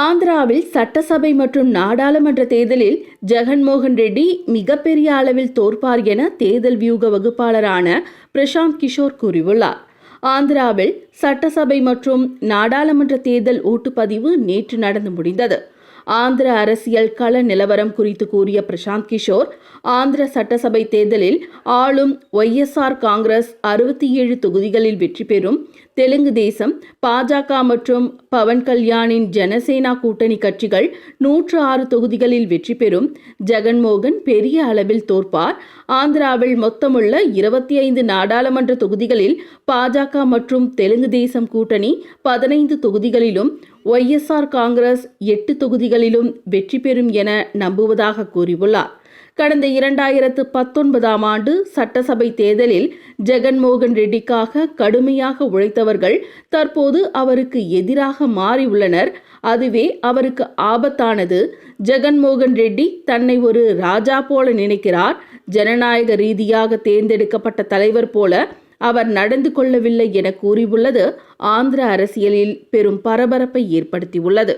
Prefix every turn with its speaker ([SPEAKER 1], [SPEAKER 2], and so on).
[SPEAKER 1] ஆந்திராவில் சட்டசபை மற்றும் நாடாளுமன்ற தேர்தலில் ஜெகன்மோகன் ரெட்டி மிகப்பெரிய அளவில் தோற்பார் என தேர்தல் வியூக வகுப்பாளரான பிரசாந்த் கிஷோர் கூறியுள்ளார். ஆந்திராவில் சட்டசபை மற்றும் நாடாளுமன்ற தேர்தல் ஓட்டுப்பதிவு நேற்று நடந்து முடிந்தது. ஆந்திர அரசியல் கள நிலவரம் குறித்து கூறிய பிரசாந்த் கிஷோர் ஆந்திர சட்டசபை தேர்தலில் ஆளும் ஒய்எஸ்ஆர் காங்கிரஸ் அறுபத்தி ஏழு தொகுதிகளில் வெற்றி பெறும் தெலுங்கு தேசம் பாஜக மற்றும் பவன் கல்யாணின் ஜனசேனா கூட்டணி கட்சிகள் நூற்று ஆறு தொகுதிகளில் வெற்றி பெறும் ஜெகன்மோகன் பெரிய அளவில் தோற்பார். ஆந்திராவில் மொத்தமுள்ள இருபத்தி ஐந்து நாடாளுமன்ற தொகுதிகளில் பாஜக மற்றும் தெலுங்கு தேசம் கூட்டணி பதினைந்து தொகுதிகளிலும் ஒய்எஸ்ஆர் காங்கிரஸ் எட்டு தொகுதிகளிலும் வெற்றி பெறும் என நம்புவதாக கூறியுள்ளார். கடந்த இரண்டாயிரத்து பத்தொன்பதாம் ஆண்டு சட்டசபை தேர்தலில் ஜெகன்மோகன் ரெட்டிக்காக கடுமையாக உழைத்தவர்கள் தற்போது அவருக்கு எதிராக மாறியுள்ளனர். அதுவே அவருக்கு ஆபத்தானது. ஜெகன்மோகன் ரெட்டி தன்னை ஒரு ராஜா போல நினைக்கிறார். ஜனநாயக ரீதியாக தேர்ந்தெடுக்கப்பட்ட தலைவர் போல அவர் நடந்து கொள்ளவில்லை என கூறியுள்ளது. ஆந்திர அரசியலில் பெரும் பரபரப்பை ஏற்படுத்தியுள்ளது.